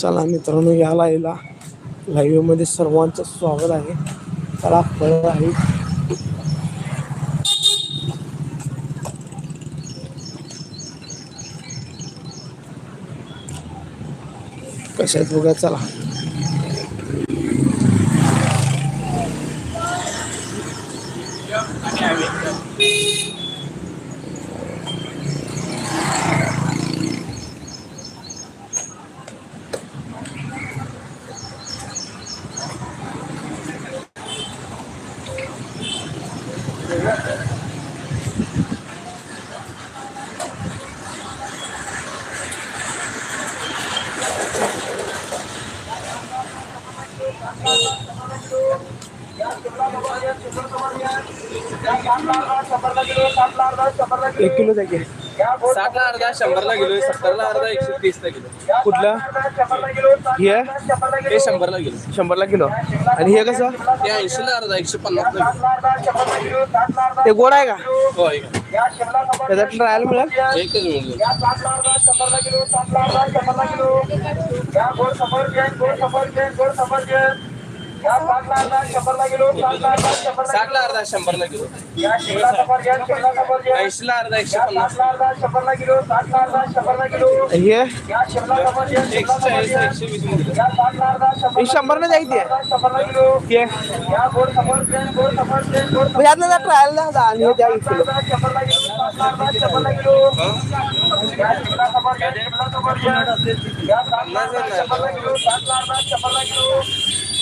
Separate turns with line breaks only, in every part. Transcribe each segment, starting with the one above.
चला मित्रांनो या लाईव्हला लाईव्हमध्ये सर्वांचं स्वागत आहे. चला फळ आहे. कशात बघा चला. एक किलो जागे
साठला अर्धा शंभरला किलो सत्तरला अर्धा एकशे तीसला किलो
कुठलं? हे आहे?
हे शंभरला किलो
शंभरला किलो. आणि हे कसं?
ते ऐंशीला अर्धा एकशे पन्नासला किलो
ते गोड आहे का?
हो आहे का?
त्याचा ट्रायल मिळेल?
एकच मिळून साठला अर्धा शंभरला किलो ऐंशीला अर्धा एकशे पन्नास.
हे?
एकशे वीस किलो
हे शंभर न जायची मग यातनं ट्रायल द्या आणि हे द्या एक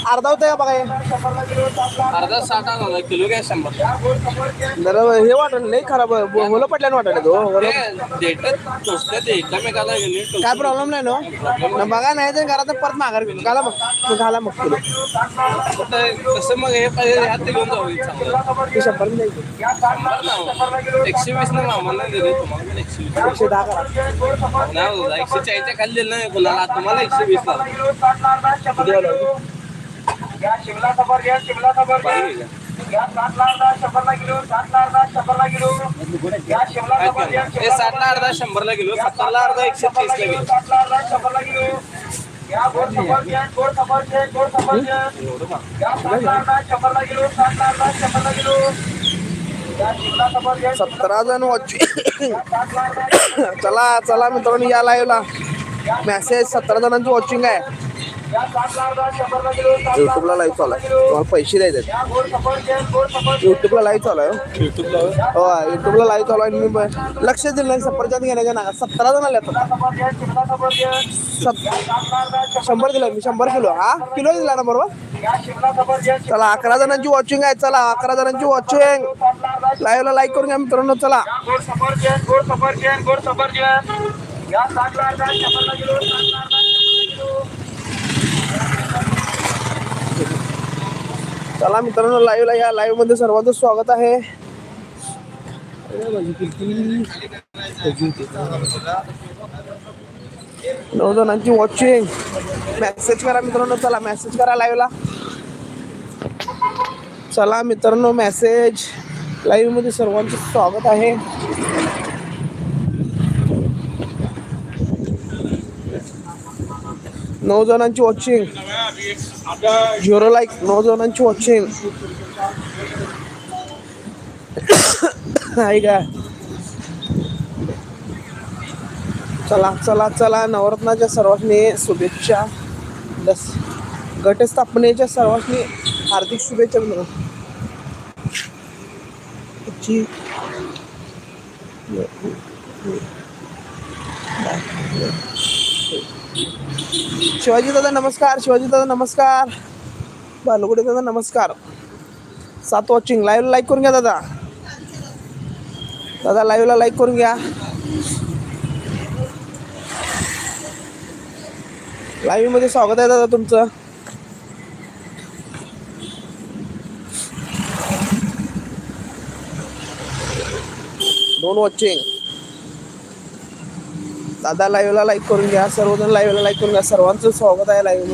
अर्धा होतं का बघा हे.
अर्धा साठ आणला किलो काय शंभर.
जरा हे वाटलं नाही खराब होलं पडल्यानं वाटलं तो
हे देतात टोचतात ते एकमेकाला गेले टोचतात.
काय प्रॉब्लेम नाही नो ना बघा नाही तर घरात परत माघार घेऊन घाला मग. घाला मग किलो.
कसं मग हे पाहिजे घेऊन जाऊ चांगलं.
ते शंभर द्यायचे.
एकशे वीस ना मामाला दिले तुम्हाला पण एकशे वीस
एकशे दहा करा.
नाही हो, एकशे चाळीसच्या खाली दिलं नाही कुणाला. तुम्हाला एकशे वीस ला
किती वाला
पाहिजे का? हे साठला अर्धा शंभरला किलो सत्तरला अर्धा एकशे तीसला किलो एवढं महाग.
सतरा जण वॉच चला चला मित्रांनो या लाईव्हला मेसेज सतरा जणांची वॉचिंग आहे. युट्यूबला लाईव्ह चालू आहे. तुम्हाला पैसे द्यायचे युट्यूबला लाईव्ह चालू आहे हो.
युट्यूबला
हो लाईव्ह चालू आहे आणि मी लक्ष दिलं नाही सफरचंद घेण्याच्या नागा सतरा जण आले आता. शंभर दिलं मी शंभर किलो. हा किलो दिला ना बरोबर? चला अकरा जणांची वॉचिंग आहे. चला अकरा जणांची वॉचिंग लाईव्हला लाईक करून घ्या मित्रांनो चला. चला मित्रांनो लाईव्हला या. लाईव्हमध्ये सर्वांचं स्वागत आहे. नऊ जणांची वॉचिंग मेसेज करा मित्रांनो चला मेसेज करा लाईव्हला चला मित्रांनो मेसेज लाईव्हमध्ये सर्वांचं स्वागत आहे. नऊ जणांची वॉचिंग झिरो लाईक नऊ जणांची वॉचिंग आहे का चला चला चला नवरत्नाच्या सर्वांनी शुभेच्छा. दस गटस्थापनेच्या सर्वांनी हार्दिक शुभेच्छा मिळो ची- शिवाजी दादा नमस्कार शिवाजी दादा नमस्कार. बालुगुडे दादा नमस्कार. सात वॉचिंग लाईव्ह लाईक करून घ्या दादा. दादा लाईव्हला लाईक करून घ्या. लाईव्हमध्ये स्वागत आहे दादा तुमचं. दोन वॉचिंग दादा लाईव्हला लाईक करून घ्या. सर्वजण लाईव्हला लाईक करून घ्या. सर्वांचं स्वागत आहे लाईव्ह